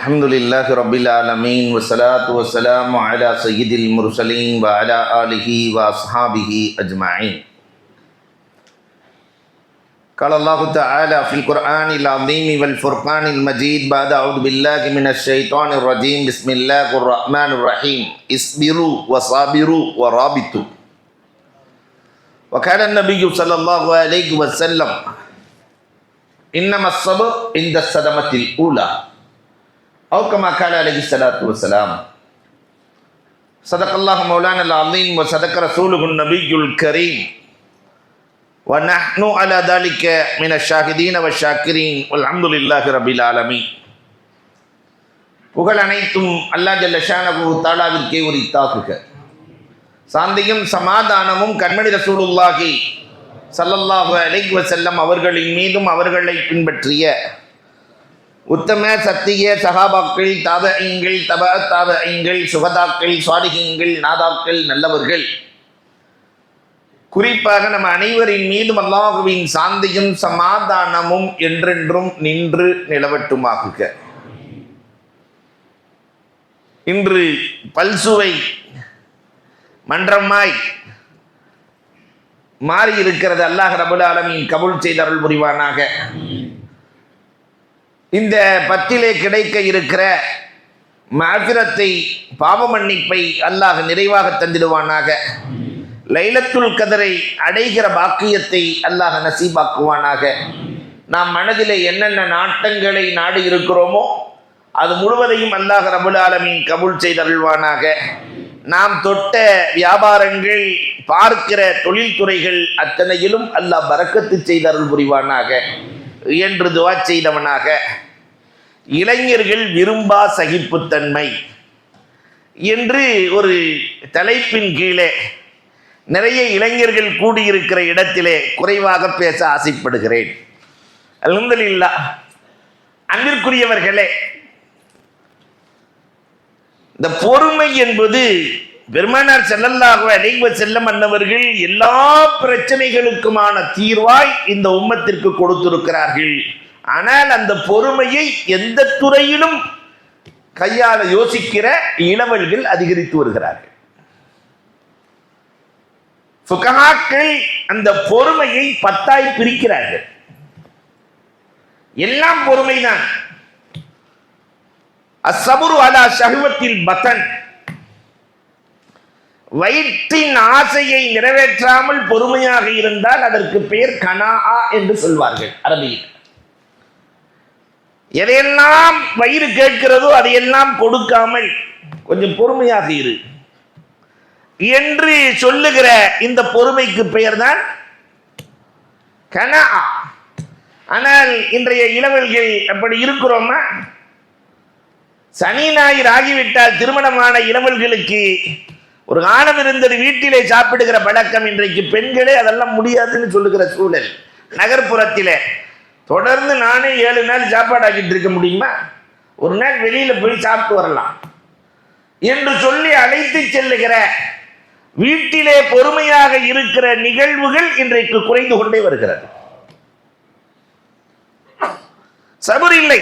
الحمد لله رب العالمين والصلاة والسلام على سيد المرسلين وعلى آله وأصحابه أجمعين قال الله تعالى في القرآن العظيم والفرقان المجيد بعد أعوذ بالله من الشيطان الرجيم بسم الله الرحمن الرحيم اصبروا وصابروا ورابطوا. وكان النبي صلى الله عليه وسلم إنما الصبر عند الصدمة الأولى. أو كما قال عليه الصلاة والسلام صدق الله مولانا العظيم وصدق رسوله النبي الكريم ونحن على ذلك من الشاهدين والشاكرين والحمد لله رب العالمين புகழ் அனைத்தும் அல்லா ஜல்லஷானகு தாலாவிற்கே உரித்தாக்குக சாந்தியும் சமாதானமும் கண்மணி ரசூலுல்லாஹி சல்லல்லாஹு அலைஹி வஸல்லம் அவர்களின் மீதும் அவர்களை பின்பற்றிய உத்தம சத்திய சகாபாக்கள் தாபங்கள் தப தாபங்கள் சுகதாக்கள் சுவாடிகங்கள் நாதாக்கள் நல்லவர்கள். குறிப்பாக நம்ம அனைவரின் மீதும் அல்லாஹுவின் சாந்தியும் சமாதானமும் என்றென்றும் நின்று நிலவட்டுமாகுக. இன்று பல்சுவை மன்றமாய் மாறி இருக்கிறது அல்லாஹ் ரபுல் ஆலமின் கபுல் செய்த அருள் புரிவானாக. இந்த பத்திலே கிடைக்க இருக்கிற மாபிரத்தை பாவ மன்னிப்பை அல்லாஹ் நிறைவாக தந்திடுவானாக. லைலத்துல் கதரை அடைகிற பாக்கியத்தை அல்லாஹ் நசீபாக்குவானாக. நாம் மனதிலே என்னென்ன நாட்டங்களை நாடு இருக்கிறோமோ அது முழுவதையும் அல்லாஹ் ரபுல் ஆலமின் கபூல் செய்தருள்வானாக. நாம் தொட்ட வியாபாரங்கள் பார்க்கிற தொழில்துறைகள் அத்தனையிலும் அல்லாஹ் பறக்கத்து செய்தருள் புரிவானாக. என்று துவா செய்தவனாக. இளைஞர்கள் விரும்பா சகிப்புத்தன்மை. என்று ஒரு தலைப்பின் கீழே நிறைய இளைஞர்கள் கூடியிருக்கிற இடத்திலே குறைவாக பேச ஆசைப்படுகிறேன். அல்ஹம்துலில்லா அன்பிற்குரியவர்களே இந்த பொறுமை என்பது பெருமானார் செல்லல்லாக அலைவ செல்லம் அன்னவர்கள் எல்லா பிரச்சனைகளுக்குமான தீர்வாய் இந்த உம்மத்திற்கு கொடுத்திருக்கிறார்கள். ஆனால் அந்த பொறுமையை எந்த துறையிலும் கையாள யோசிக்கிற இளவல்கள் அதிகரித்து வருகிறார்கள். ஃபுகஹாக்கள் அந்த பொறுமையை பத்தாய் பிரிக்கிறார்கள். எல்லாம் பொறுமைதான். அசபுரு அலா சகுவத்தில் பத்தன் வயிற்றின் ஆசையை நிறைவேற்றாமல் பொறுமையாக இருந்தால் அதற்கு பெயர் கனா என்று சொல்வார்கள் அரபியில். எதையெல்லாம் வயிறு கேட்கிறதோ அதையெல்லாம் கொடுக்காமல் கொஞ்சம் பொறுமையாக இரு. என்று சொல்லுகிற இந்த பொறுமைக்கு பெயர்தான் கனா ஆனால் இன்றைய இளவல்கள் அப்படி இருக்கிறோமா? சனி ஞாயிறு ஆகிவிட்டால் திருமணமான இளவல்களுக்கு ஒரு காலம் இருந்தது வீட்டிலே சாப்பிடுகிற பழக்கம் இன்றைக்கு பெண்களே அதெல்லாம் முடியாதுன்னு சொல்லுகிற சூழல். நகர்ப்புறத்திலே. தொடர்ந்து நானே ஏழு நாள் சாப்பாடு ஆக்கிட்டு இருக்க முடியுமா? ஒரு நாள் வெளியில் போய் சாப்பிட்டு வரலாம். என்று சொல்லி அழைத்து செல்லுகிற வீட்டிலே பொறுமையாக இருக்கிற நிகழ்வுகள் இன்றைக்கு குறைந்து கொண்டே வருகிறது. சபர் இல்லை.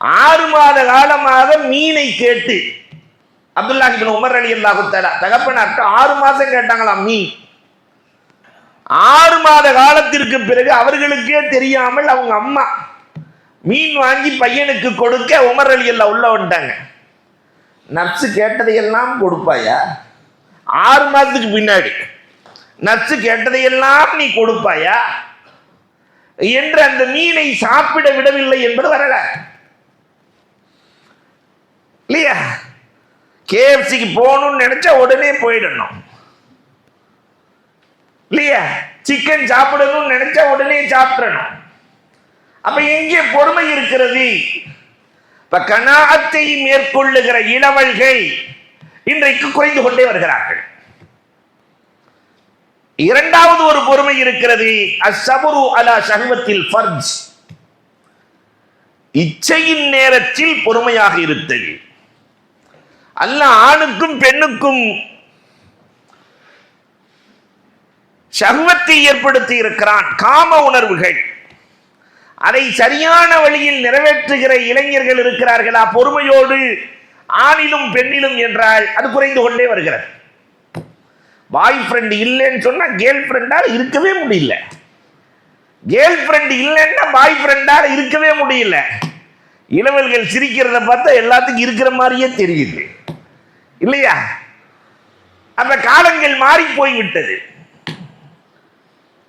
ஆறு மாத காலமாக மீனை கேட்டு. அப்துல்லா உமர் அலி அல்லாஹு தலா ஆறு மாதம் கேட்டாங்களாம் மீன். ஆறு மாத காலத்திற்கு பிறகு அவர்களுக்கே தெரியாமல் அவங்க அம்மா மீன் வாங்கி பையனுக்கு கொடுக்க உமர் அலி அல்லா உள்ள வந்துட்டாங்க. நப்சு கேட்டதையெல்லாம் கொடுப்பாயா? ஆறு மாதத்துக்கு பின்னாடி. நப்சு கேட்டதையெல்லாம் நீ கொடுப்பாயா? என்று அந்த மீனை சாப்பிட விடவில்லை என்பது வரல இல்லையா. கேஎஃப்சிக்கு போகணும்னு நினைச்சா உடனே போயிடணும். இல்லையா. சிக்கன் சாப்பிடணும்னு நினைச்சா உடனே சாப்பிடணும். அப்ப எங்கே பொறுமை இருக்கிறது? இப்ப கனாத்தை மேற்கொள்ளுகிற இளவல்கள் இன்றைக்கு குறைந்து கொண்டே வருகிறார்கள். இரண்டாவது ஒரு பொறுமை இருக்கிறது அசபுரு அலா சர்வத்தில் ஃபர்ஜ். இச்சையின் நேரத்தில் பொறுமையாக இருத்தல். அல்ல ஆணுக்கும் பெண்ணுக்கும் சர்வத்தை ஏற்படுத்தி இருக்கிறான். காம உணர்வுகள். அதை சரியான வழியில் நிறைவேற்றுகிற இளைஞர்கள் இருக்கிறார்களா? பொறுமையோடு ஆணிலும் பெண்ணிலும் என்றால் அது குறைந்து கொண்டே வருகிறது. பாய் ஃப்ரெண்ட் இல்லைன்னு சொன்னா கேர்ள் ஃப்ரெண்டால் இருக்கவே முடியல. கேர்ள் ஃப்ரெண்ட் இல்லைன்னா பாய் ஃப்ரெண்டால் இருக்கவே முடியல. இளவல்கள் சிரிக்கிறத பார்த்தா எல்லாத்துக்கும் இருக்கிற மாதிரியே தெரியுது. இல்லையா? அந்த காலங்கள் மாறி போய்விட்டது.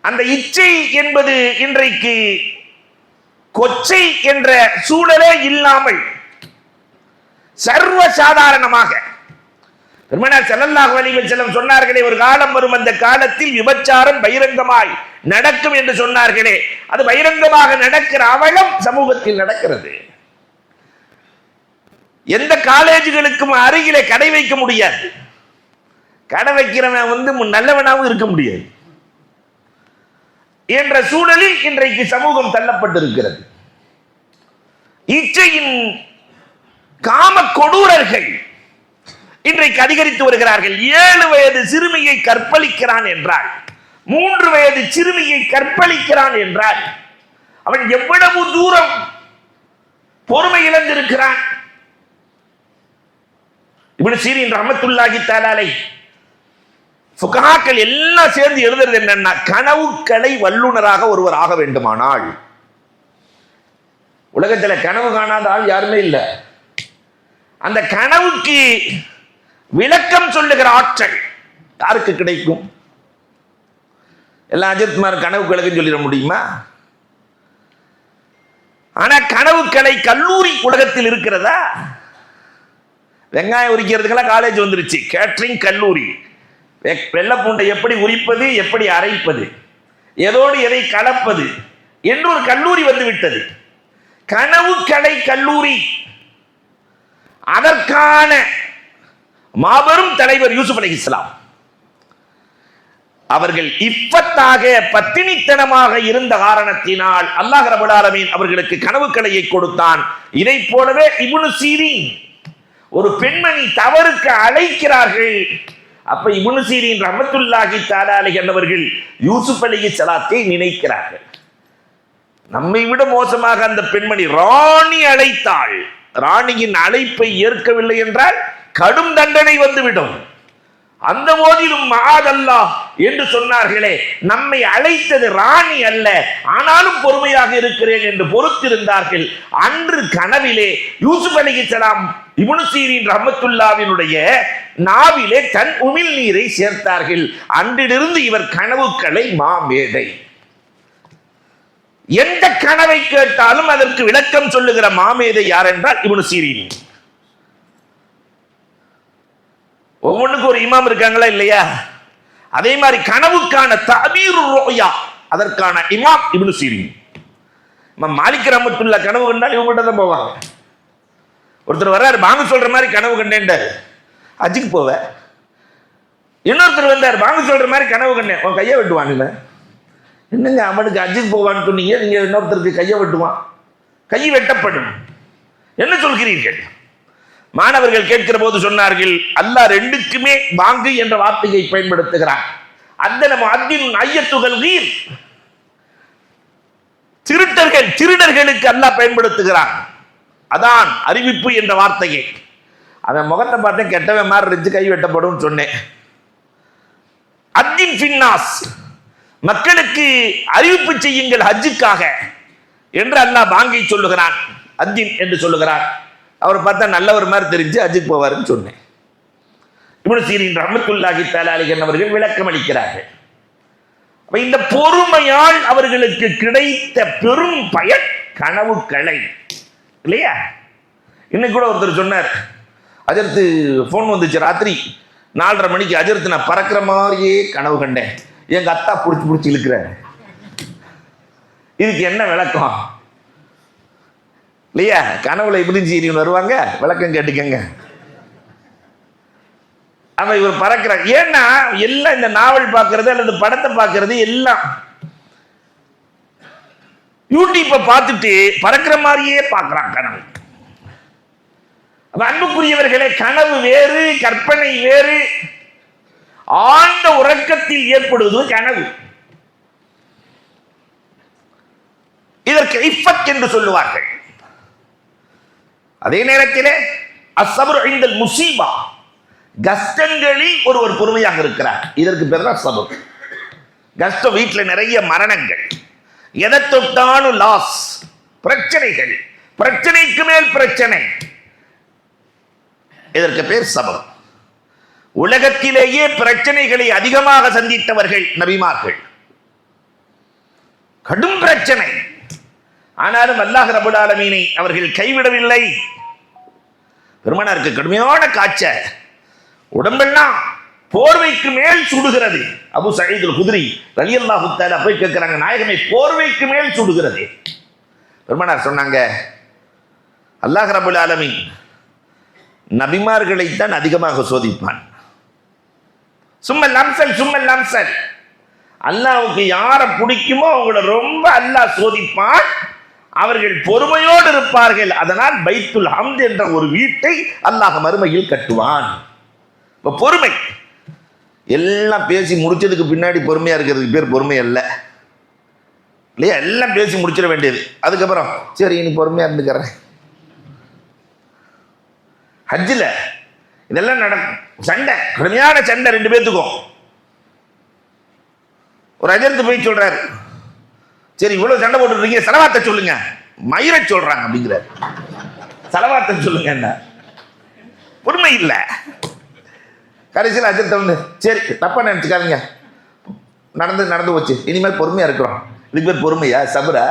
அந்த இச்சை என்பது இன்றைக்கு கொச்சை என்ற சூழலே இல்லாமல் சர்வ சாதாரணமாக பெருமனார் செல்லல்லாஹு அலைஹி செல்லம் சொன்னார்களே ஒரு காலம் வரும் அந்த காலத்தில் விபச்சாரம் பகிரங்கமாய் நடக்கும் என்று சொன்னார்களே. அது பகிரங்கமாக நடக்கிற அவலம் சமூகத்தில் நடக்கிறது. எந்த காலேஜுகளுக்கும் அருகிலே கடை வைக்க முடியாது. கடை வைக்கிறவன் வந்து நல்லவனாகவும் இருக்க முடியாது. என்ற சூழலில் இன்றைக்கு சமூகம் தள்ளப்பட்டிருக்கிறது. இச்சையின் காம கொடூரர்கள் இன்றைக்கு அதிகரித்து வருகிறார்கள். ஏழு வயது சிறுமியை கற்பழிக்கிறான் என்றால் மூன்று வயது சிறுமியை கற்பழிக்கிறான் என்றால் அவன் எவ்வளவு தூரம் பொறுமை இழந்திருக்கிறான்? இப்படி சீரின் ரமத்துல்லாஹி தாலாலை சுகாக்கள் எல்லாம் சேர்ந்து எழுதுறது என்னன்னா கனவுக்களை வல்லுனராக ஒருவர் ஆக வேண்டுமானால். உலகத்துல கனவு காணாத ஆள் யாருமே இல்லை. அந்த கனவுக்கு விளக்கம் சொல்லுகிற ஆற்றல் யாருக்கு கிடைக்கும்? எல்லாம் அஜித்குமார் கனவு விளக்கம் சொல்லிட முடியுமா? ஆனா கனவுக்கலை கல்லூரி உலகத்தில் இருக்கிறதா? வெங்காயம் உரிக்கிறதுக்கெல்லாம் காலேஜ் வந்துருச்சு. கேட்ரிங் கல்லூரி. வெ- எப்படி உரிப்பது எப்படி அரைப்பது எதோடு எதை கலப்பது என்று ஒரு கல்லூரி வந்து விட்டது. கனவு கலை கல்லூரி. அதற்கான மாபெரும் தலைவர் யூசுப் அலி இஸ்லாம். அவர்கள் இப்பத்தாக பத்தினித்தனமாக இருந்த காரணத்தினால் அல்லாஹ் ரபுல் ஆலமீன் அவர்களுக்கு கனவு கலையை கொடுத்தான். இதைப் போலவே இபுனு சீரின் ஒரு பெண்மணி தவறுக்கு அழைக்கிறார்கள். அப்ப இப்னு சீரின் ரஹமத்துல்லாஹி தாலாலை என்பவர்கள் யூசுப் அலி சலாத்தை நினைக்கிறார்கள். நம்மை விட மோசமாக அந்த பெண்மணி ராணி அழைத்தாள். ராணியின் அழைப்பை ஏற்கவில்லை என்றால் கடும் தண்டனை வந்துவிடும். அந்த போதிலும் மாதல்லா என்று சொன்னார்களே நம்மை அழைத்தது ராணி அல்ல ஆனாலும் பொறுமையாக இருக்கிறேன் என்று பொறுத்திருந்தார்கள். அன்று கனவிலே யூசுப் அலிகலாம் இப்னு சீரின் ரஹமத்துல்லாவினுடைய நாவிலே தன் உமிழ் நீரை சேர்த்தார்கள். அன்றிலிருந்து இவர் கனவுக்களை மாமேதை எந்த கனவை கேட்டாலும் அதற்கு விளக்கம் சொல்லுகிற மாமேதை யார் என்றால் இவனு சீரின். ஒவ்வொன்றுக்கும் ஒரு இமாம் இருக்காங்களா இல்லையா? அதே மாதிரி கனவுக்கான தபீரு ரோயா அதற்கான இமாம் இப்னு சீரின். மாலிக் ரமத்துள்ள கனவு கண்டால் இவங்கள்ட்ட தான் போவாங்க. ஒருத்தர் வர்றாரு பாங்கு சொல்கிற மாதிரி கனவு கண்டேன்டாரு. அஜிக்கு போவேன் இன்னொருத்தர் வந்தார் பாங்கு சொல்கிற மாதிரி கனவு கண்டேன். உன் கையை வெட்டுவானுங்க என்னங்க அவனுக்கு அஜித் போவான்னு சொன்னீங்க நீங்க இன்னொருத்தருக்கு கையை வெட்டுவான். கை வெட்டப்படும். என்ன சொல்கிறீர்கள்? மாணவர்கள் கேட்கிற போது சொன்னார்கள் அல்லாஹ் ரெண்டுக்குமே பாங்கு என்ற வார்த்தையை பயன்படுத்துகிறான். அந்த நம்ம அத்தின் ஐயத்துகள் நீர் திருட்டர்கள் திருடர்களுக்கு அல்லாஹ் பயன்படுத்துகிறான். அதான் அறிவிப்பு என்ற வார்த்தையை. அவன் முகத்தை பார்த்தேன் கெட்டவன் மாதிரி இருந்துச்சு கை வெட்டப்படும் சொன்னேன். அத்தின் மக்களுக்கு அறிவிப்பு செய்யுங்கள் ஹஜ்ஜுக்காக என்று அல்லாஹ் பாங்கை சொல்லுகிறான். அஜின் என்று சொல்லுகிறான். அவர் பார்த்தா நல்லவர் மாதிரி தெரிஞ்சு ஹஜ்ஜுக்கு போவாருன்னு சொன்னேன். இப்னு சீரின் ரமத்துல்லாஹி தஆலா அவர்கள் விளக்கம் அளிக்கிறார்கள். இந்த பொறுமையால் அவர்களுக்கு கிடைத்த பெரும் பயன் கனவு கலை இல்லையா? இன்னைக்கு கூட ஒருத்தர் சொன்னார் அஜர்த்து ஃபோன் வந்துச்சு ராத்திரி. நாலரை மணிக்கு அஜர்த்து நான் பறக்கிற மாதிரியே கனவு கண்டேன். எங்கள் அத்தா பிடிச்சி பிடிச்சி இழுக்கிறார். இதுக்கு என்ன விளக்கம்? இல்லையா? கனவுல இப்படி சீரியன் வருவாங்க? விளக்கம் கேட்டுக்கங்க. அவன் இவர் பறக்கிறார். ஏன்னா எல்லாம் இந்த நாவல் பார்க்கறது அல்லது படத்தை பார்க்கறது எல்லாம் யூடியூப்பை பார்த்துட்டு பறக்கிற மாதிரியே பார்க்குறான் கனவு. அன்புக்குரியவர்களே கனவு வேறு கற்பனை வேறு. ஆழ்ந்த உறக்கத்தில் ஏற்படுவது கனவு. இதற்கு இஃபத் என்று சொல்லுவார்கள். அதே நேரத்திலே அசபர் ஐந்தல் முசீபா. கஷ்டங்களில் ஒருவர் பொறுமையாக இருக்கிறார். இதற்கு பேர் தான் சபர். கஷ்டம் வீட்டில் நிறைய மரணங்கள். எதை தொட்டாலும் லாஸ் பிரச்சனைகள். பிரச்சனைக்கு மேல் பிரச்சனை. இதற்கு பேர் சபர் உலகத்திலேயே பிரச்சனைகளை அதிகமாக சந்தித்தவர்கள் நபிமார்கள். கடும் பிரச்சனை. ஆனாலும் அல்லாஹ் ரபுல் ஆலமீனை அவர்கள் கைவிடவில்லை. பெருமனாருக்கு கடுமையான காய்ச்சல். உடம்பெல்லாம் போர்வைக்கு மேல் சுடுகிறது. அபு சயீதுல் குதிரி ரலியல்லாஹு தஆலா போய் கேட்கிறாங்க நாயகமே போர்வைக்கு மேல் சுடுகிறது. பெருமனார் சொன்னாங்க அல்லாஹ் ரபுல் ஆலமீன் நபிமார்களைத்தான் அதிகமாக சோதிப்பான். சும்மல் லம்சல் சும்மல் லம்சல் அல்லாவுக்கு யாரை பிடிக்குமோ அவங்கள ரொம்ப அல்லாஹ் சோதிப்பான். அவர்கள் பொறுமையோடு இருப்பார்கள். அதனால் பைத்துல் ஹம்த் என்ற ஒரு வீட்டை அல்லாஹ் மறுமையில் கட்டுவான். இப்போ பொறுமை. எல்லாம் பேசி முடிச்சதுக்கு பின்னாடி பொறுமையா இருக்கிறதுக்கு பேர் பொறுமை அல்ல. இல்லையா? எல்லாம் பேசி முடிச்சிட வேண்டியது. அதுக்கப்புறம் சரி இனி பொறுமையா இருந்துக்கிறேன். ஹஜ்ஜில் இதெல்லாம் நடக்கும் சண்டை. கடுமையான சண்டை ரெண்டு பேர்த்துக்கும் ஒரு அஜர்த்து போய் சொல்றாரு. சரி இவ்வளவு சண்டை போட்டுருக்கீங்க செலவாத்த சொல்லுங்க. மயிரை சொல்றாங்க அப்படிங்கிறார். செலவாத்த சொல்லுங்க என்ன? பொறுமை இல்லை. கடைசியில் அஜித் வந்து சரி தப்பா நினைச்சுக்காதீங்க. நடந்து நடந்து போச்சு. இனிமேல் பொறுமையா இருக்கிறோம். இதுக்கு பேர் பொறுமையா? சபரா?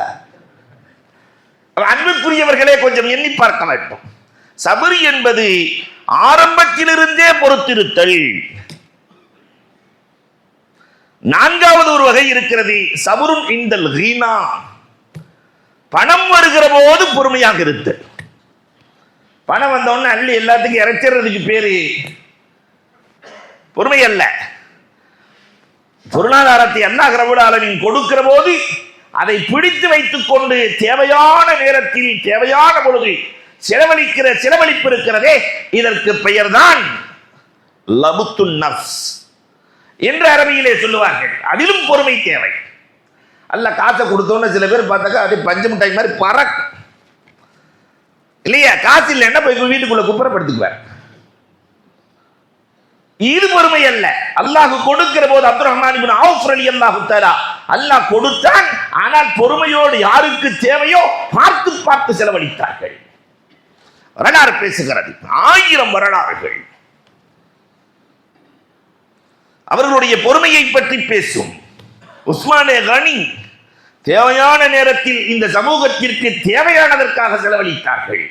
அன்புக்குரியவர்களே கொஞ்சம் எண்ணி பார்க்க வேண்டும் சபரி என்பது ஆரம்பத்திலிருந்தே பொறுத்திருத்தல். நான்காவது ஒரு வகை இருக்கிறது சபுரும் இந்தல் ஹீனா. பணம் வருகிற போது பொறுமையாக இருத்தல். பணம் வந்தோடனே அள்ளி எல்லாத்துக்கும் இறைச்சிறதுக்கு பேரு பொறுமை அல்ல. பொருளாதாரத்தை அல்லாஹ் ரபுல் ஆலமீன் கொடுக்கிற போது அதை பிடித்து வைத்துக் கொண்டு தேவையான நேரத்தில் தேவையான பொழுது செலவழிக்கிற செலவழிப்பு இருக்கிறதே இதற்கு பெயர்தான் லபுத்து நஃப்ஸ் என்று அரபியிலே சொல்லுவார்கள். அதிலும் பொறுமை தேவை. அல்ல காசை கொடுத்தோன்னு சில பேர் பார்த்தாக்கா அது பஞ்சு மிட்டாய் மாதிரி பறக்கும். இல்லையா? காசு இல்லைன்னா போய் வீட்டுக்குள்ள குப்புறப்படுத்துக்குவார். இது பொறுமை அல்ல. அல்லாஹ் கொடுக்கிற போது அப்துல் ரஹ்மான் ஆஃப் அலி அல்லாஹு தஆலா அல்லாஹ் கொடுத்தான். ஆனால் பொறுமையோடு யாருக்கு தேவையோ பார்த்து பார்த்து செலவழித்தார்கள். வரலாறு பேசுகிறது. ஆயிரம் வரலாறுகள். அவர்களுடைய பொறுமையை பற்றி பேசும். உஸ்மானே கனி தேவையான நேரத்தில் இந்த சமூகத்திற்கு தேவையானதற்காக செலவழித்தார்கள்.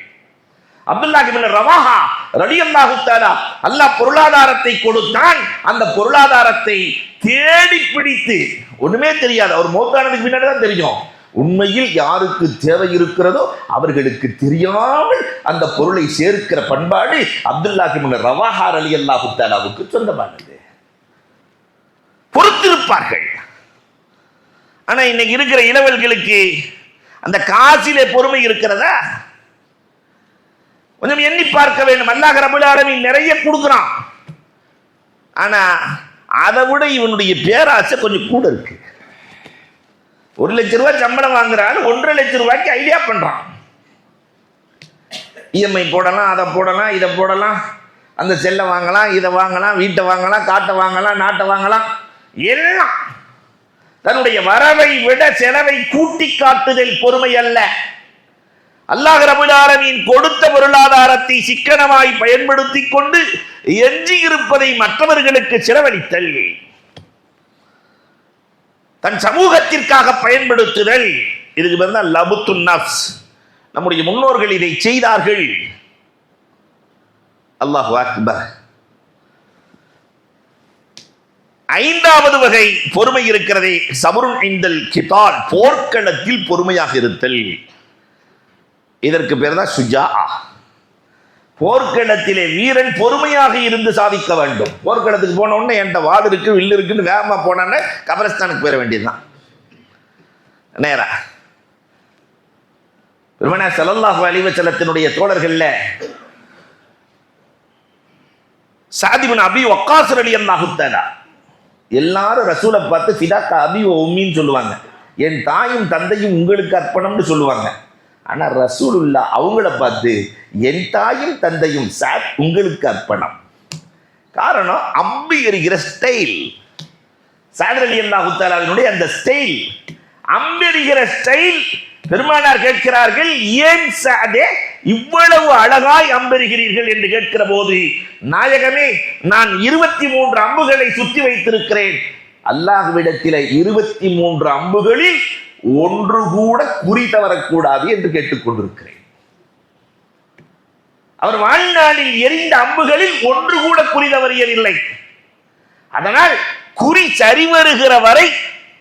அப்துல்லாஹிபின் ரவாஹா ரலியல்லாஹு தாலா அல்லாஹ் பொருளாதாரத்தை கொடுத்தான். அந்த பொருளாதாரத்தை தேடி பிடித்து ஒண்ணுமே தெரியாது. அவர் மௌத்தானதுக்கு பின்னாடி தான் தெரியும். உண்மையில் யாருக்கு தேவை இருக்கிறதோ அவர்களுக்கு தெரியாமல் அந்த பொருளை சேர்க்கிற பண்பாடு அப்துல்லாஹி ரவாஹார் அலி ரலியல்லாஹு தஆலாவுக்கு சொந்தமானது. பொறுத்திருப்பார்கள். ஆனா இன்னைக்கு இருக்கிற இளவல்களுக்கு அந்த காசிலே பொறுமை இருக்கிறதா? கொஞ்சம் எண்ணி பார்க்க வேண்டும். அல்லாஹ் ரபுல் நிறைய கொடுக்குறான். ஆனா அதை விட இவனுடைய பேராசை கொஞ்சம் கூட இருக்கு. ஒரு லட்சம் ரூபாய் சம்பளம் வாங்குறான் ஒன்றரை லட்சம் ரூபாய்க்கு ஐடியா பண்றான். இஎம்ஐ போடலாம் அதை போடலாம் இதை போடலாம். அந்த செல்லை வாங்கலாம் இதை வாங்கலாம் வீட்டை வாங்கலாம் காட்டை வாங்கலாம் நாட்டை வாங்கலாம். எல்லாம் தன்னுடைய வரவை விட செலவை கூட்டி காட்டுதல் பொறுமை அல்ல. அல்லாஹ் ரபுலாலமீன் கொடுத்த பொருளாதாரத்தை சிக்கனமாய் பயன்படுத்திக் கொண்டு எஞ்சி இருப்பதை மற்றவர்களுக்கு செலவழித்தல். தன் சமூகத்திற்காக பயன்படுத்துதல். இதுக்கு பேர் தான் லபுத்து நஃப்ஸ். நம்முடைய முன்னோர்கள் இதை செய்தார்கள். அல்லாஹ் அக்பர். ஐந்தாவது வகை பொறுமை இருக்கிறதே சபருன் ஐந்தல் கிதால் போர்க்களத்தில் பொறுமையாக இருத்தல். இதற்கு பேர் தான் சுஜா போர்க்களத்திலே வீரன் பொறுமையாக இருந்து சாதிக்க வேண்டும். போர்க்களத்துக்கு போன உடனே என்கிட்ட வாள் இருக்கு வில்லு இருக்குன்னு வேகமாக போனான்னு கபரஸ்தானுக்கு போயிட வேண்டியதுதான். நேரா. பெருமனா செலல்லாஹு அலிவச்சலத்தினுடைய தோழர்கள்ல சாதிபன் அபி ஒக்காசர் அலி அல்லாஹுத்தாரா எல்லாரும் ரசூலை பார்த்து ஃபிதாக்கா அபி உம்மின்னு சொல்லுவாங்க. என் தாயும் தந்தையும் உங்களுக்கு அர்ப்பணம்னு சொல்லுவாங்க. ஆனா ரசூலுல்லா அவங்கள பார்த்து என் தாயும் தந்தையும் சார் உங்களுக்கு அர்ப்பணம். காரணம் அம்பி எறிகிற ஸ்டைல் சாதரலி அல்லாஹு அந்த ஸ்டைல் அம்பெறுகிற ஸ்டைல் பெருமானார் கேட்கிறார்கள் ஏன் சாதே இவ்வளவு அழகாய் அம்பெறுகிறீர்கள் என்று கேட்கிற போது நாயகமே நான் இருபத்தி மூன்று அம்புகளை சுற்றி வைத்திருக்கிறேன். அல்லாஹ்விடத்திலே இருபத்தி மூன்று அம்புகளில் ஒன்று கூட குறி தவறக்கூடாது என்று கேட்டுக்கொண்டிருக்கிறேன் அவர் வாழ்நாளில் எரிந்த அம்புகளில் ஒன்று கூட குறி தவறியதில்லை. அதனால் குறி சரிவருகிற வரை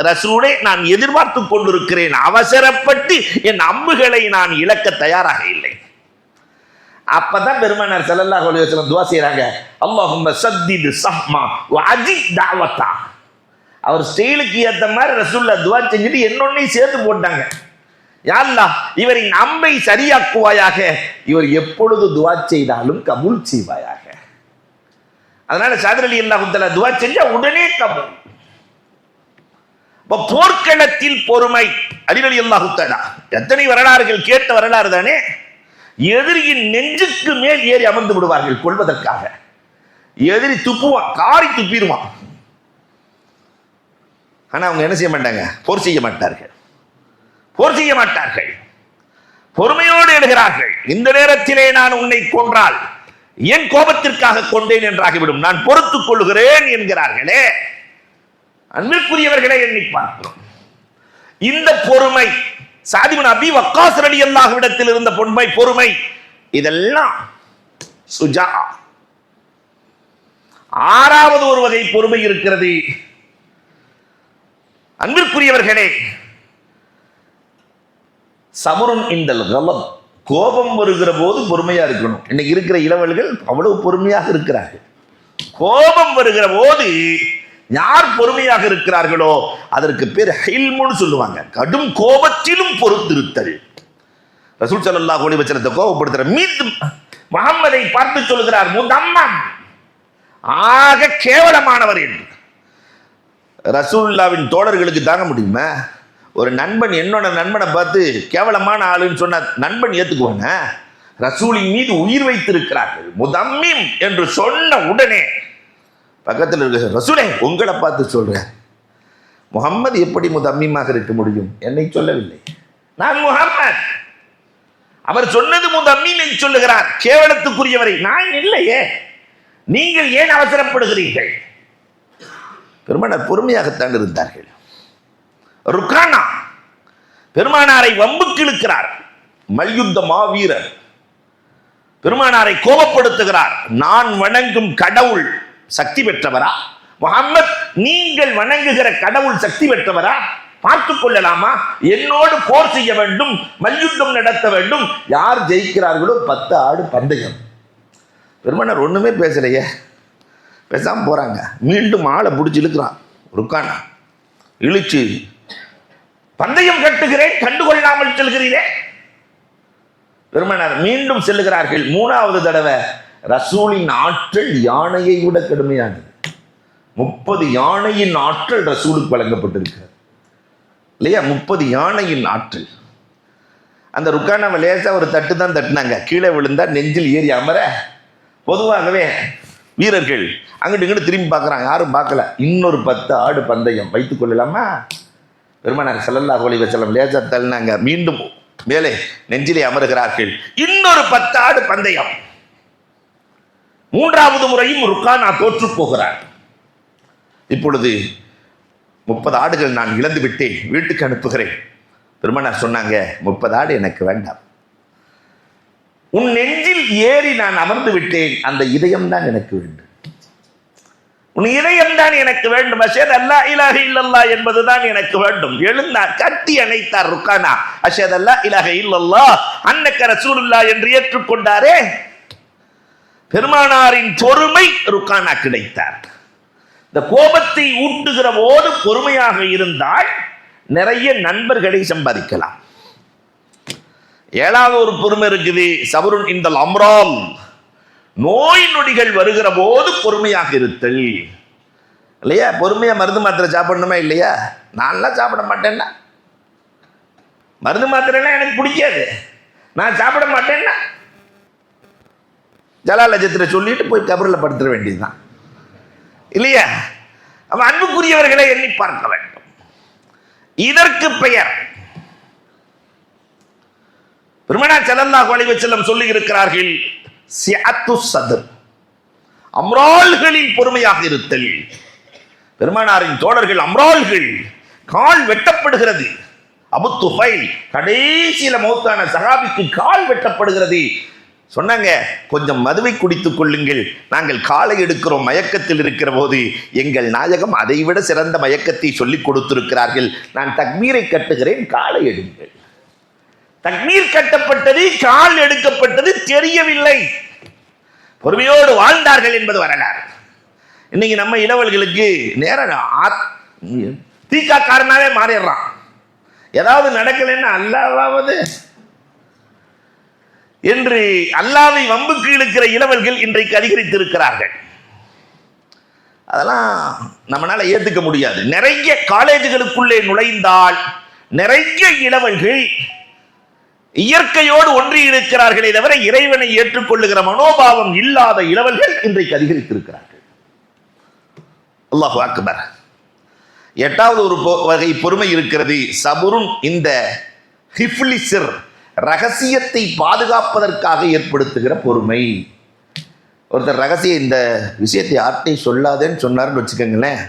ரசூலை நான் எதிர்பார்த்து கொண்டிருக்கிறேன். அவசரப்பட்டு என் அம்புகளை நான் இழக்க தயாராக இல்லை. அப்பதான் பெருமனார் செல்லல்லா கொலி வஸல்லம் துவா செய்யறாங்க அல்லாஹும் சத்திது சஹ்மா வ அஜித் தாவத்தா அவர் ஸ்டைலுக்கு ஏத்த மாதிரி ரசூல்லா துவா செஞ்சுட்டு என்னொன்னையும் சேர்த்து போட்டாங்க. யா இவரின் அம்பை சரியாக்குவாயாக. இவர் எப்பொழுது துவா செய்தாலும் கபூல் செய்வாயாக. அதனால சாதர் அலி அல்லாஹுத்தலா துவா செஞ்சா உடனே கபூல். இப்போ போர்க்களத்தில் பொறுமை. அலிவலி அல்லாஹுத்தலா எத்தனை வரலாறுகள் கேட்ட வரலாறு தானே? எதிரியின் நெஞ்சுக்கு மேல் ஏறி அமர்ந்து விடுவார்கள் கொள்வதற்காக எதிரி துப்புவான் காரி துப்பிடுவான். ஆனால் அவங்க என்ன செய்ய மாட்டாங்க? போர் செய்ய மாட்டார்கள். போர் செய்ய மாட்டார்கள். பொறுமையோடு எடுகிறார்கள் இந்த நேரத்திலே நான் உன்னை கொன்றால் என் கோபத்திற்காக கொண்டேன் என்றாகிவிடும். நான் பொறுத்துக் கொள்கிறேன் என்கிறார்களே. அன்பிற்குரியவர்களை எண்ணி பார்க்கிறோம். இந்த பொறுமை சாதிமன் அபி வக்காஸ் அலி அல்லாஹ்விடத்தில் இருந்த பொன்மை பொறுமை இதெல்லாம் சுஜா. ஆறாவது ஒரு வகை பொறுமை இருக்கிறது. அன்பிற்குரியவர்களே சபருன் இந்தல் கலம் கோபம் வருகிற போது பொறுமையா இருக்கணும். இன்னைக்கு இருக்கிற இளவல்கள் அவ்வளவு பொறுமையாக இருக்கிறார்கள். கோபம் வருகிற போது யார் பொறுமையாக இருக்கிறார்களோ அதற்கு பேர் ஹில்முன்னு சொல்லுவாங்க. கடும் கோபத்திலும் பொறுத்திருத்தல். ரசூல் சல்லா அலைஹி வச்சனத்தை கோபப்படுத்துற மீது முகம்மதை பார்த்து சொல்கிறார் முதம்மம் ஆக கேவலமானவர் என்று. ரசூல்லாவின் தோழர்களுக்கு தாங்க முடியுமா? ஒரு நண்பன் என்னோட நண்பனை பார்த்து கேவலமான ஆளுன்னு சொன்ன நண்பன் ஏற்றுக்குவாங்க ரசூலின் மீது உயிர் வைத்திருக்கிறார்கள் முதம்மிம் என்று சொன்ன உடனே பக்கத்தில் இருக்க ரசூலே உங்களை பார்த்து சொல்கிறேன் முகம்மது எப்படி முதம்மீமாக இருக்க முடியும்? என்னை சொல்லவில்லை. நான் முகம்மது. அவர் சொன்னது முதம்மினை சொல்லுகிறார். கேவலத்துக்குரியவரை நான் இல்லையே. நீங்கள் ஏன் அவசரப்படுகிறீர்கள்? பெருமானார் பொறுமையாகத்தான் இருந்தார்கள். ருக்கானா பெருமானாரை வம்புக்கு இழுக்கிறார். மல்யுத்த மாவீரர் பெருமானாரை கோபப்படுத்துகிறார். நான் வணங்கும் கடவுள் சக்தி பெற்றவரா? முகம்மது நீங்கள் வணங்குகிற கடவுள் சக்தி பெற்றவரா? பார்த்துக் கொள்ளலாமா? என்னோடு போர் செய்ய வேண்டும் மல்யுத்தம் நடத்த வேண்டும். யார் ஜெயிக்கிறார்களோ பத்து ஆடு பந்தயம். பெருமானார் ஒண்ணுமே பேசலையே. பேசாம போகிறாங்க மீண்டும் ஆளை பிடிச்சி இழுக்கிறான். ருக்கானா? இழுச்சு பந்தயம் கட்டுகிறேன் கண்டுகொள்ளாமல் செல்கிறீரே. பெருமனார் மீண்டும் செல்லுகிறார்கள். மூணாவது தடவை ரசூலின் ஆற்றல் யானையை விட கடுமையானது. முப்பது யானையின் ஆற்றல் ரசூலுக்கு வழங்கப்பட்டிருக்கிறது. இல்லையா? முப்பது யானையின் ஆற்றல். அந்த ருக்கானாவை லேசாக ஒரு தட்டு தான் தட்டினாங்க. கீழே விழுந்தா நெஞ்சில் ஏறி அமர பொதுவாகவே வீரர்கள் அங்கிட்டு இங்கிட்டு திரும்பி பார்க்குறாங்க. யாரும் பார்க்கல. இன்னொரு பத்து ஆடு பந்தயம். வைத்துக் கொள்ளலாமா? பெருமானார் செல்லல்லா அலைஹி வச்சலம் லேசா தள்ளினாங்க. மீண்டும் மேலே நெஞ்சிலே அமருகிறார்கள். இன்னொரு பத்து ஆடு பந்தயம். மூன்றாவது முறையும் ருக்கானா தோற்று போகிறார். இப்பொழுது முப்பது ஆடுகள் நான் இழந்து விட்டேன் வீட்டுக்கு அனுப்புகிறேன். பெருமானார் சொன்னாங்க முப்பது ஆடு எனக்கு வேண்டாம். உன் நெஞ்சில் ஏறி நான் அமர்ந்து விட்டேன். அந்த இதயம் தான் எனக்கு வேண்டும். உன் இதயம் தான் எனக்கு வேண்டும். அஷத் அல்லா இலாஹ இல்லல்லா என்பதுதான் எனக்கு வேண்டும். எழுந்தார் கட்டி அணைத்தார் ருக்கானா. அஷத் அல்லா இலாஹ இல்லல்லா அன்னக்க ரசூலுல்லா என்று ஏற்றுக்கொண்டாரே. பெருமானாரின் பொறுமை ருக்கானா கிடைத்தார். இந்த கோபத்தை ஊட்டுகிற போது பொறுமையாக இருந்தால் நிறைய நண்பர்களை சம்பாதிக்கலாம். ஏழாவது ஒரு பொறுமை இருக்குது சபருன் இந்த அம்ரால். நோய் நொடிகள் வருகிற போது பொறுமையாக இருத்தல். இல்லையா? பொறுமையாக மருந்து மாத்திரை சாப்பிடணுமா இல்லையா? நான்லாம் சாப்பிட மாட்டேன்னா. மருந்து மாத்திரைலாம் எனக்கு பிடிக்காது. நான் சாப்பிட மாட்டேன்னா. ஜலாலஜத்தில் சொல்லிட்டு போய் கபரில் படுத்துட வேண்டியதுதான். இல்லையா? அவன் அன்புக்குரியவர்களை எண்ணி பார்க்க வேண்டும். இதற்கு பெயர் பெருமனா செல்லல்லா அலைஹி செல்லம் சொல்லி இருக்கிறார்கள் சிஅத்து சத்ர். பொறுமையாக இருத்தல். பெருமானாரின் தோழர்கள் அம்ரால்கள் கால் வெட்டப்படுகிறது. அபு துஃபைல் கடைசியில மௌத்தான சகாபிக்கு கால் வெட்டப்படுகிறது. சொன்னாங்க கொஞ்சம் மதுவை குடித்துக் கொள்ளுங்கள். நாங்கள் காலை எடுக்கிறோம் மயக்கத்தில் இருக்கிற போது. எங்கள் நாயகம் அதைவிட சிறந்த மயக்கத்தை சொல்லிக் கொடுத்திருக்கிறார்கள். நான் தக்மீரை கட்டுகிறேன் காலை எடுங்கள். தண்ணீர் கட்டப்பட்டது கால் எடுக்கப்பட்டது தெரியவில்லை. பொறுமையோடு வாழ்ந்தார்கள் என்பது வரலாறு. இன்னைக்கு நம்ம இளவல்களுக்கு நேரம் தீக்கா காரனாவே மாறிடுறான். ஏதாவது நடக்கலைன்னா அல்லாவது என்று அல்லாவை வம்புக்கு இழுக்கிற இளவல்கள் இன்றைக்கு அதிகரித்திருக்கிறார்கள். அதெல்லாம் நம்மளால ஏத்துக்க முடியாது. நிறைய காலேஜுகளுக்குள்ளே நுழைந்தால் நிறைய இளவல்கள் இயற்கையோடு ஒன்றி இருக்கிறார்களே தவிர இறைவனை ஏற்றுக்கொள்ளுகிற மனோபாவம் இல்லாத இளவல்கள் இன்றைக்கு அதிகரித்திருக்கிறார்கள். அல்லாஹு அக்பர். எட்டாவது ஒரு வகை பொறுமை இருக்கிறது. சபுருன் இந்த ஹிஃப்லிசிர் ரகசியத்தை பாதுகாப்பதற்காக ஏற்படுத்துகிற பொறுமை. ஒருத்தர் ரகசியம் இந்த விஷயத்தை யார்கிட்டையும் சொல்லாதேன்னு சொன்னார்னு வச்சுக்கோங்களேன்.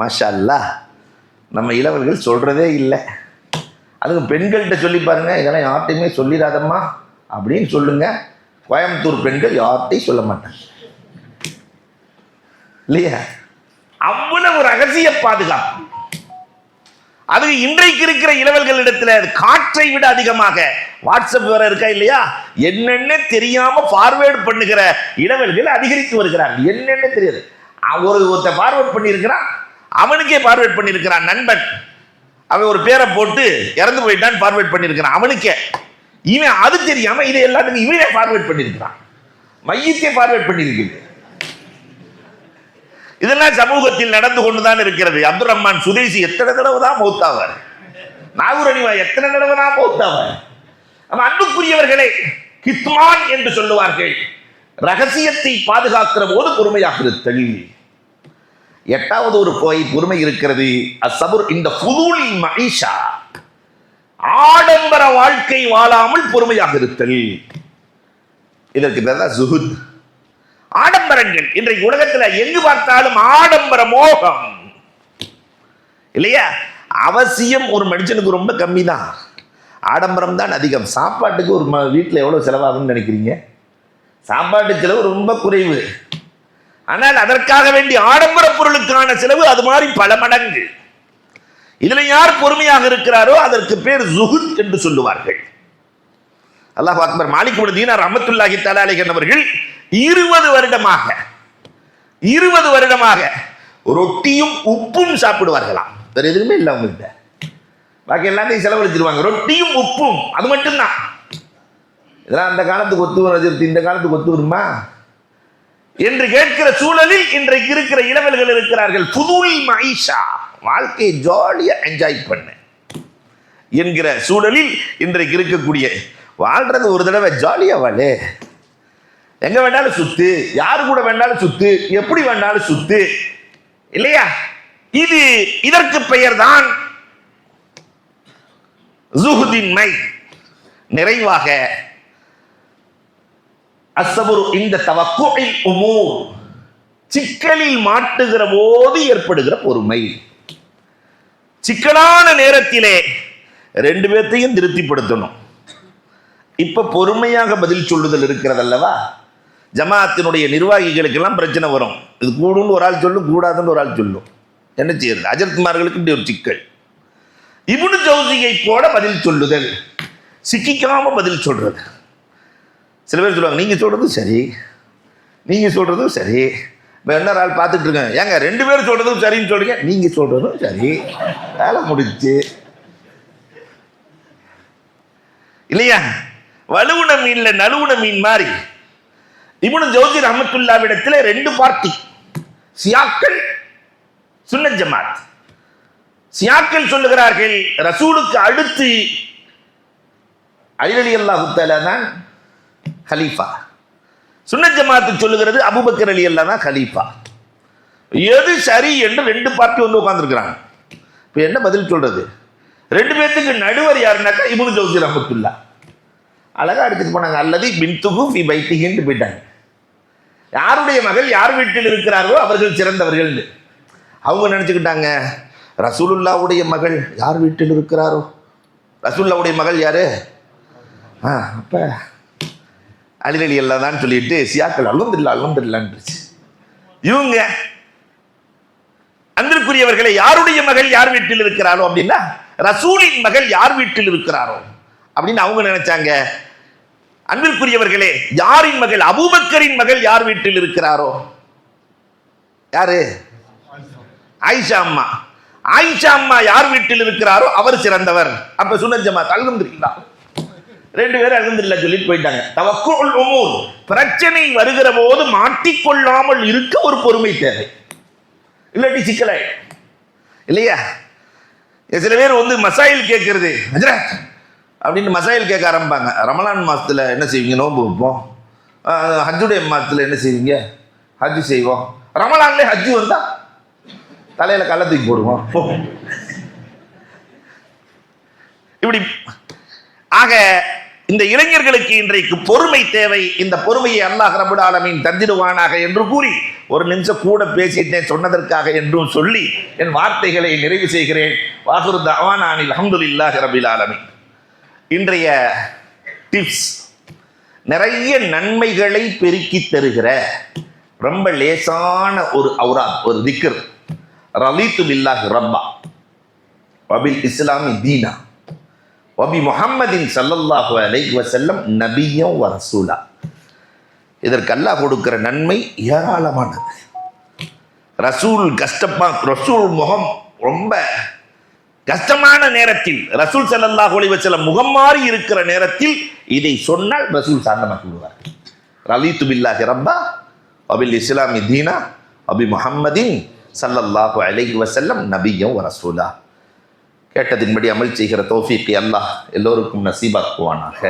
மாஷா அல்லாஹ் நம்ம இளவல்கள் சொல்றதே இல்லை. அதுவும் பெண்கள்கிட்ட சொல்லி பாருங்க இதெல்லாம் யார்கிட்டையுமே சொல்லிடாதம்மா அப்படின்னு சொல்லுங்க. கோயம்புத்தூர் பெண்கள் யார்ட்டையும் சொல்ல மாட்டாங்க. இல்லையா? அவ்வளவு ரகசிய பாதுகாப்பு. அது இன்றைக்கு இருக்கிற இளவல்களிடத்துல காற்றை விட அதிகமாக. வாட்ஸ்அப் வேற இருக்கா இல்லையா? என்னென்ன தெரியாம ஃபார்வேர்டு பண்ணுகிற இளவல்கள் அதிகரித்து வருகிறார் என்னென்ன தெரியாது. ஒரு ஒருத்த ஃபார்வேர்ட் பண்ணியிருக்கிறான் அவனுக்கே ஃபார்வேர்ட் பண்ணியிருக்கிறான் நண்பன். அவன் ஒரு பேரை போட்டு இறந்து போயிட்டான் ஃபார்வேர்ட் பண்ணியிருக்கிறான். அவனுக்கே. இவன் அது தெரியாம இதை எல்லாத்துக்கும் இவனே ஃபார்வேர்ட் பண்ணியிருக்கிறான். மையத்தை ஃபார்வேர்ட் பண்ணியிருக்குது இதெல்லாம் சமூகத்தில் நடந்து கொண்டுதான் இருக்கிறது. அப்துல் ரஹ்மான் சுதேசி எத்தனை தடவை தான் மௌத்தாவார்? நாகூர் அணிவா எத்தனை தடவை தான் மௌத்தாவார்? நம்ம அன்புக்குரியவர்களே கித்மான் என்று சொல்லுவார்கள். ரகசியத்தை பாதுகாக்கிற போது பொறுமையாக இருத்தல். எட்டாவது ஒரு போய் பொறுமை இருக்கிறது அசபுர் இந்த புதூலி மகிஷா ஆடம்பர வாழ்க்கை வாழாமல் பொறுமையாக இருத்தல். இதற்கு பேர் தான் ஜுஹுத். ஆடம்பரங்கள் இன்றைக்கு உலகத்தில் எங்கு பார்த்தாலும் ஆடம்பர மோகம். இல்லையா? அவசியம் ஒரு மனுஷனுக்கு ரொம்ப கம்மி தான் ஆடம்பரம் தான் அதிகம். சாப்பாட்டுக்கு ஒரு ம- வீட்டில் எவ்வளோ செலவாகும்னு நினைக்கிறீங்க? சாப்பாட்டு செலவு ரொம்ப குறைவு. ஆனால் அதற்காக வேண்டிய ஆடம்பர பொருளுக்கான செலவு அது மாதிரி பல மடங்கு. இதில் யார் பொறுமையாக இருக்கிறாரோ அதற்கு பேர் ஜுகுத் என்று சொல்லுவார்கள். அல்லாஹ் அக்பர் மாலிக் இப்னு தீனார் ரஹ்மத்துல்லாஹி தஆலா இருபது வருடமாக இருபது வருடமாக ரொட்டியும் உப்பும் சாப்பிடுவார்களாம். வேற எதுவுமே இல்லை அவங்கள்ட்ட. பாக்கி எல்லாத்தையும் செலவழிச்சிருவாங்க. ரொட்டியும் உப்பும் அது மட்டும்தான். இதெல்லாம் அந்த காலத்துக்கு ஒத்து வரும் இந்த காலத்துக்கு ஒத்து வருமா? என்று கேட்கிற சூழலில் இன்றைக்கு இருக்கிற இளவல்கள் இருக்கிறார்கள். புதுல் மைஷா வாழ்க்கையை ஜாலியா என்ஜாய் பண்ணு. என்கிற சூழலில் இன்றைக்கு இருக்கக்கூடிய வாழ்றது ஒரு தடவை ஜாலியா வாழு. எங்க வேண்டாலும் சுத்து. யாரு கூட வேண்டாலும் சுத்து. எப்படி வேண்டாலும் சுத்து. இல்லையா? இது இதற்கு பெயர்தான் ஜுஹுதின்மை நிறைவாக அசபுரு இந்த தவக்குழில் உமூர். சிக்கலில் மாட்டுகிற போது ஏற்படுகிற பொறுமை. சிக்கலான நேரத்திலே ரெண்டு பேர்த்தையும் திருப்திப்படுத்தணும். இப்ப பொறுமையாக பதில் சொல்லுதல் இருக்கிறதல்லவா? ஜமாத்தினுடைய நிர்வாகிகளுக்கெல்லாம் பிரச்சனை வரும். இது கூடும்னு ஒரு ஆள் சொல்லும் கூடாதுன்னு ஒரு ஆள் சொல்லும். என்ன செய்யறது? அஜர்குமார்களுக்கு இப்படி ஒரு சிக்கல். இவனு ஜோசியை போல பதில் சொல்லுதல். சிக்கிக்காம பதில் சொல்றது. சில பேர் சொல்லுவாங்க நீங்க சொல்றதும் சரி. நீங்க சொல்றதும் சரி. இப்போ என்ன ஆள் பார்த்துட்டு இருக்கேன் ஏங்க ரெண்டு பேரும் சொல்றதும் சரின்னு சொல்கிறீங்க நீங்க சொல்றதும் சரி. வேலை முடிச்சு இல்லையா? வலுவுன மீன்ல நலுவுன மீன் மாதிரி. இவனு ஜோதி ரஹமத்துல்லாவிடத்தில் ரெண்டு பார்ட்டி. சியாக்கள் சுன்ன ஜமாத். சியாக்கள் சொல்லுகிறார்கள் ரசூலுக்கு அடுத்து அழிலி அல்லாஹு தான் ஹலீஃபா. சுன்னத் ஜமாத்து சொல்லுகிறது அபுபக்கர் அலி அல்லா தான் ஹலீஃபா. எது சரி என்று ரெண்டு பார்ட்டி வந்து உட்காந்துருக்கிறாங்க இப்போ என்ன பதில் சொல்றது? ரெண்டு பேர்த்துக்கு நடுவர் யாருனாக்கா இப்னு ஜவுசி ரஹமத்துல்லா. அழகாக எடுத்துட்டு போனாங்க. அல்லது பின்துகு ஃபி பைத்திகின்னு போயிட்டாங்க. யாருடைய மகள் யார் வீட்டில் இருக்கிறார்களோ அவர்கள் சிறந்தவர்கள்னு. அவங்க நினச்சிக்கிட்டாங்க ரசூலுல்லாவுடைய மகள் யார் வீட்டில் இருக்கிறாரோ? ரசூல்லாவுடைய மகள் யாரு? ஆ அப்போ அலிரலி எல்லாம் தான் சொல்லிட்டு சியாக்கள் அல்வந்தில்லா அல்வந்தில்லான்றுச்சு இவங்க அன்பிற்குரியவர்களை யாருடைய மகள் யார் வீட்டில் இருக்கிறாரோ அப்படின்னா ரசூலின் மகள் யார் வீட்டில் இருக்கிறாரோ அப்படின்னு அவங்க நினைச்சாங்க. அன்பிற்குரியவர்களே யாரின் மகள் அபூபக்கரின் மகள் யார் வீட்டில் இருக்கிறாரோ? யாரு? ஆயிஷா அம்மா. ஆயிஷா அம்மா யார் வீட்டில் இருக்கிறாரோ? அவர் சிறந்தவர். அப்ப சுனஞ்சமா இருக்கிறார் ரெண்டு பேரும் அல்ஹம்துலில்லா சொல்லிட்டு போயிட்டாங்க. தவக்குல் உமூர். பிரச்சனை வருகிற போது மாட்டிக்கொள்ளாமல் இருக்க ஒரு பொறுமை தேவை. இல்லாட்டி சிக்கலாய் இல்லையா? சில பேர் வந்து மசாயில் கேட்கறது அப்படின்னு மசாயில் கேட்க ஆரம்பிப்பாங்க. ரமலான் மாதத்தில் என்ன செய்வீங்க? நோன்பு வைப்போம். ஹஜ்ஜுடைய மாதத்தில் என்ன செய்வீங்க? ஹஜ்ஜு செய்வோம். ரமலான்லேயே ஹஜ்ஜு வந்தா தலையில் கள்ள தூக்கி போடுவோம். இப்படி. ஆக இந்த இளைஞர்களுக்கு இன்றைக்கு பொறுமை தேவை. இந்த பொறுமையை அல்லாஹ் ரபுல் தந்திடுவானாக என்று கூறி ஒரு நிமிஷம் கூட பேசிட்டேன் சொன்னதற்காக என்றும் சொல்லி என் வார்த்தைகளை நிறைவு செய்கிறேன். வாகுரு தவானானில் அஹமதுல்லாஹி ரபில் ஆலமின். இன்றைய டிப்ஸ் நிறைய நன்மைகளை பெருக்கி தருகிற ரொம்ப லேசான ஒரு அவுரா ஒரு திக்கர் ரலீத்து பில்லாஹி ரப்பா. வபில் இஸ்லாமி தீனா. ஒபி முஹம்மதின் சல்லல்லாஹு அலை வசல்லம் நபியும் வரசூலா இதற்கு அல்லாஹ் கொடுக்கிற நன்மை ஏராளமானது. ரசூல் கஷ்டமா ரசூல் முகம் ரொம்ப கஷ்டமான நேரத்தில் ரசூல் சல்லாஹ் அலைஹி வஸல்லம் முகம் மாறி இருக்கிற நேரத்தில் இதை சொன்னால் ரசூல் சாந்தமாக்கி விடுவார் ரலீத்து பில்லாஹி ரப்பா அபில் இஸ்லாமி தீனா அபி முஹம்மதின் சல்லல்லாஹு அலை வசல்லம் நபியும் வ ரசூலா. கேட்டதின்படி அமல் செய்கிற தோஃபிக்கு அல்லாஹ் எல்லோருக்கும் நசீபாக்குவானாக.